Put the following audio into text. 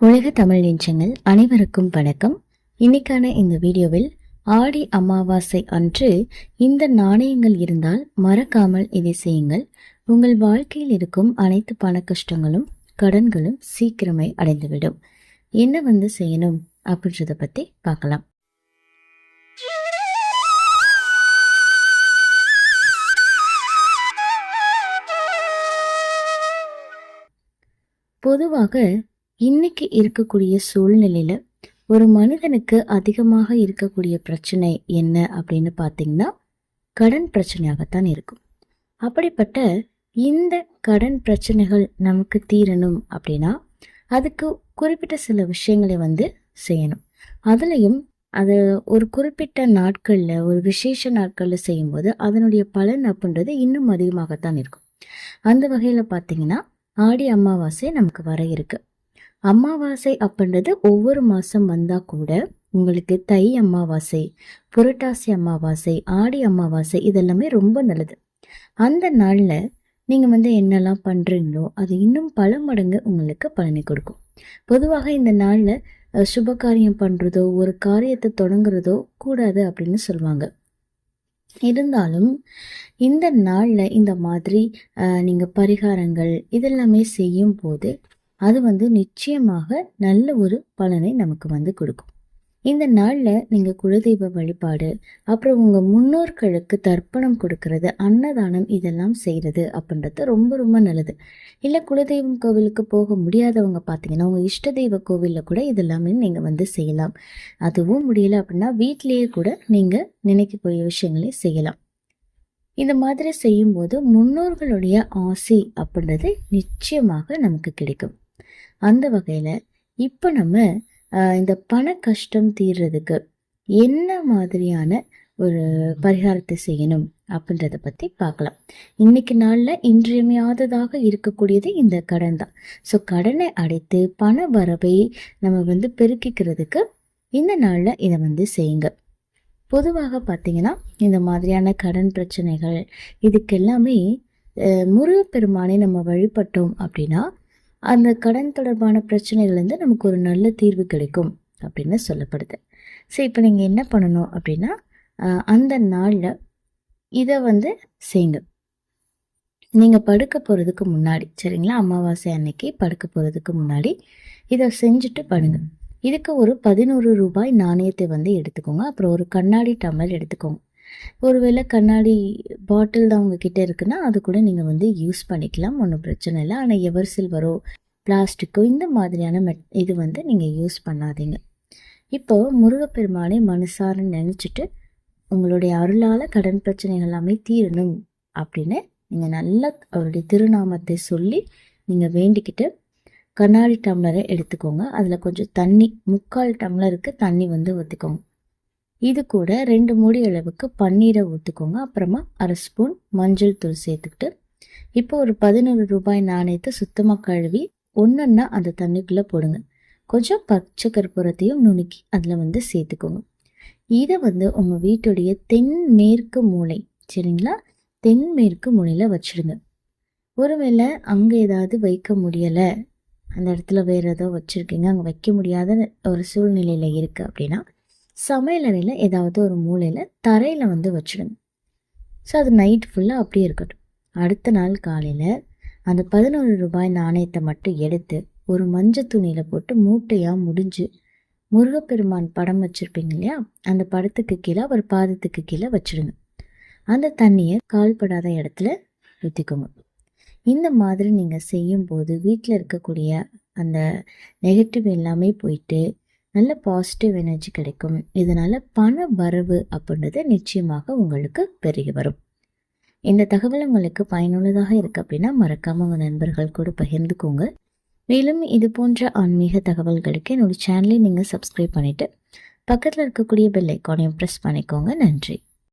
உலக தமிழ் நெஞ்சங்கள் அனைவருக்கும் வணக்கம். இன்னைக்கான இந்த வீடியோவில் ஆடி அமாவாசை அன்று இந்த நாணயங்கள் இருந்தால் மறக்காமல் இதை செய்யுங்கள். உங்கள் வாழ்க்கையில் இருக்கும் அனைத்து பண கஷ்டங்களும் கடன்களும் சீக்கிரமே அடைந்துவிடும். என்ன வந்து செய்யணும் அப்படின்றத பத்தி பார்க்கலாம். பொதுவாக இன்னைக்கு இருக்கக்கூடிய சூழ்நிலையில ஒரு மனிதனுக்கு அதிகமாக இருக்கக்கூடிய பிரச்சனை என்ன அப்படின்னு பார்த்தீங்கன்னா கடன் பிரச்சனையாகத்தான் இருக்கும். அப்படிப்பட்ட இந்த கடன் பிரச்சனைகள் நமக்கு தீரணும் அப்படின்னா அதுக்கு குறிப்பிட்ட சில விஷயங்களை வந்து செய்யணும். அதுலேயும் அது ஒரு குறிப்பிட்ட நாட்களில் ஒரு விசேஷ நாட்களில் செய்யும்போது அதனுடைய பலன் அப்படின்றது இன்னும் அதிகமாகத்தான் இருக்கும். அந்த வகையில் பார்த்தீங்கன்னா ஆடி அமாவாசை நமக்கு வர இருக்கு. அமாவாசை அப்படின்றது ஒவ்வொரு மாதம் வந்தால் கூட உங்களுக்கு தை அமாவாசை புரட்டாசி அமாவாசை ஆடி அமாவாசை இதெல்லாமே ரொம்ப நல்லது. அந்த நாளில் நீங்கள் வந்து என்னெல்லாம் பண்ணுறீங்களோ அது இன்னும் பல மடங்கு உங்களுக்கு பலனை கொடுக்கும். பொதுவாக இந்த நாளில் சுப காரியம் பண்ணுறதோ ஒரு காரியத்தை தொடங்குறதோ கூடாது அப்படின்னு சொல்லுவாங்க. இருந்தாலும் இந்த நாளில் இந்த மாதிரி நீங்கள் பரிகாரங்கள் இதெல்லாமே செய்யும் போது அது வந்து நிச்சயமாக நல்ல ஒரு பலனை நமக்கு வந்து கொடுக்கும். இந்த நாளில் நீங்கள் குலதெய்வ வழிபாடு அப்புறம் உங்கள் முன்னோர்களுக்கு தர்ப்பணம் கொடுக்கறது அன்னதானம் இதெல்லாம் செய்கிறது அப்படின்றது ரொம்ப ரொம்ப நல்லது. இல்லை குலதெய்வம் கோவிலுக்கு போக முடியாதவங்க பார்த்தீங்கன்னா உங்கள் இஷ்ட தெய்வ கோவிலில் கூட இதெல்லாமே நீங்கள் வந்து செய்யலாம். அதுவும் முடியலை அப்படின்னா வீட்டிலேயே கூட நீங்கள் நினைக்கக்கூடிய விஷயங்களை செய்யலாம். இந்த மாதிரி செய்யும்போது முன்னோர்களுடைய ஆசை அப்படின்றது நிச்சயமாக நமக்கு கிடைக்கும். அந்த வகையில் இப்போ நம்ம இந்த பண கஷ்டம் தீர்றதுக்கு என்ன மாதிரியான ஒரு பரிகாரத்தை செய்யணும் அப்படின்றத பற்றி பார்க்கலாம். இன்னைக்கு நாளில் இன்றியமையாததாக இருக்கக்கூடியது இந்த கடன் தான். ஸோ கடனை அடைத்து பண வரவை நம்ம வந்து பெருக்கிக்கிறதுக்கு இந்த நாளில் இதை வந்து செய்யுங்க. பொதுவாக பார்த்தீங்கன்னா இந்த மாதிரியான கடன் பிரச்சனைகள் இதுக்கெல்லாமே முருகப்பெருமானை நம்ம வழிபட்டோம் அப்படின்னா அந்த கடன் தொடர்பான பிரச்சனைகள்லேருந்து நமக்கு ஒரு நல்ல தீர்வு கிடைக்கும் அப்படின்னு சொல்லப்படுது. ஸோ இப்போ நீங்கள் என்ன பண்ணணும் அப்படின்னா அந்த நாளில் இதை வந்து செய்யுங்க. நீங்கள் படுக்க போகிறதுக்கு முன்னாடி சரிங்களா? அமாவாசை அன்னைக்கு படுக்க போகிறதுக்கு முன்னாடி இதை செஞ்சுட்டு பண்ணுங்க இதுக்கு ஒரு பதினோரு ரூபாய் நாணயத்தை வந்து எடுத்துக்கோங்க. அப்புறம் ஒரு கண்ணாடி டம்ளர் எடுத்துக்கோங்க. ஒருவேளை கண்ணாடி பாட்டில் தான் உங்ககிட்ட இருக்குன்னா அது கூட நீங்கள் வந்து யூஸ் பண்ணிக்கலாம். ஒன்றும் பிரச்சனை இல்லை. ஆனால் எவர் சில்வரோ பிளாஸ்டிக்கோ இந்த மாதிரியான மெட் இது வந்து நீங்கள் யூஸ் பண்ணாதீங்க. இப்போது முருகப்பெருமானை மனசார நினச்சிட்டு உங்களுடைய அருளால் கடன் பிரச்சனைகள் எல்லாமே தீரணும் அப்படின்னு நீங்கள் நல்லா அவருடைய திருநாமத்தை சொல்லி நீங்கள் வேண்டிக்கிட்டு கண்ணாடி டம்ளரை எடுத்துக்கோங்க. அதில் கொஞ்சம் தண்ணி முக்கால் டம்ளருக்கு தண்ணி வந்து ஊற்றிக்கோங்க இது கூட ரெண்டு மூடி அளவுக்கு பன்னீரை ஊற்றுக்கோங்க அப்புறமா அரை ஸ்பூன் மஞ்சள் தூள் சேர்த்துக்கிட்டு இப்போ ஒரு பதினொரு ரூபாய் நாணயத்தை சுத்தமாக கழுவி ஒன்றுன்னா அந்த தண்ணிக்குள்ளே போடுங்க. கொஞ்சம் பச்சை கற்பூரத்தையும் நுணுக்கி அதில் வந்து சேர்த்துக்கோங்க. இதை வந்து உங்கள் வீட்டுடைய தென்மேற்கு மூளை சரிங்களா? தென்மேற்கு மூலையில் வச்சுடுங்க. ஒருவேளை அங்கே ஏதாவது வைக்க முடியலை அந்த இடத்துல வேறு ஏதோ வச்சுருக்கீங்க அங்கே வைக்க முடியாத ஒரு சூழ்நிலையில் இருக்குது அப்படின்னா சமையலறையில் ஏதாவது ஒரு மூலையில் தரையில் வந்து வச்சுடுங்க ஸோ அது நைட் ஃபுல்லாக அப்படியே இருக்கட்டும். அடுத்த நாள் காலையில் அந்த பதினோரு ரூபாய் நாணயத்தை மட்டும் எடுத்து ஒரு மஞ்சள் துணியில் போட்டு மூட்டையாக முடிஞ்சு முருகப்பெருமான் படம் வச்சுருப்பீங்க இல்லையா? அந்த படத்துக்கு கீழே ஒரு பாதத்துக்கு கீழே வச்சுடுங்க அந்த தண்ணியை கால்படாத இடத்துல ஊற்றிக்கோங்க இந்த மாதிரி நீங்கள் செய்யும்போது வீட்டில் இருக்கக்கூடிய அந்த நெகட்டிவ் எல்லாமே போயிட்டு நல்ல பாசிட்டிவ் எனர்ஜி கிடைக்கும். இதனால் பண வரவு அப்படின்றது நிச்சயமாக உங்களுக்கு பெருகி வரும். இந்த தகவல் உங்களுக்கு பயனுள்ளதாக இருக்குது அப்படின்னா மறக்காமல் உங்கள் நண்பர்கள் கூட பகிர்ந்துக்கோங்க. மேலும் இது போன்ற ஆன்மீக தகவல்களுக்கு என்னோடய சேனலை நீங்கள் சப்ஸ்கிரைப் பண்ணிவிட்டு பக்கத்தில் இருக்கக்கூடிய பெல் ஐக்கானையும் ப்ரெஸ் பண்ணிக்கோங்க. நன்றி.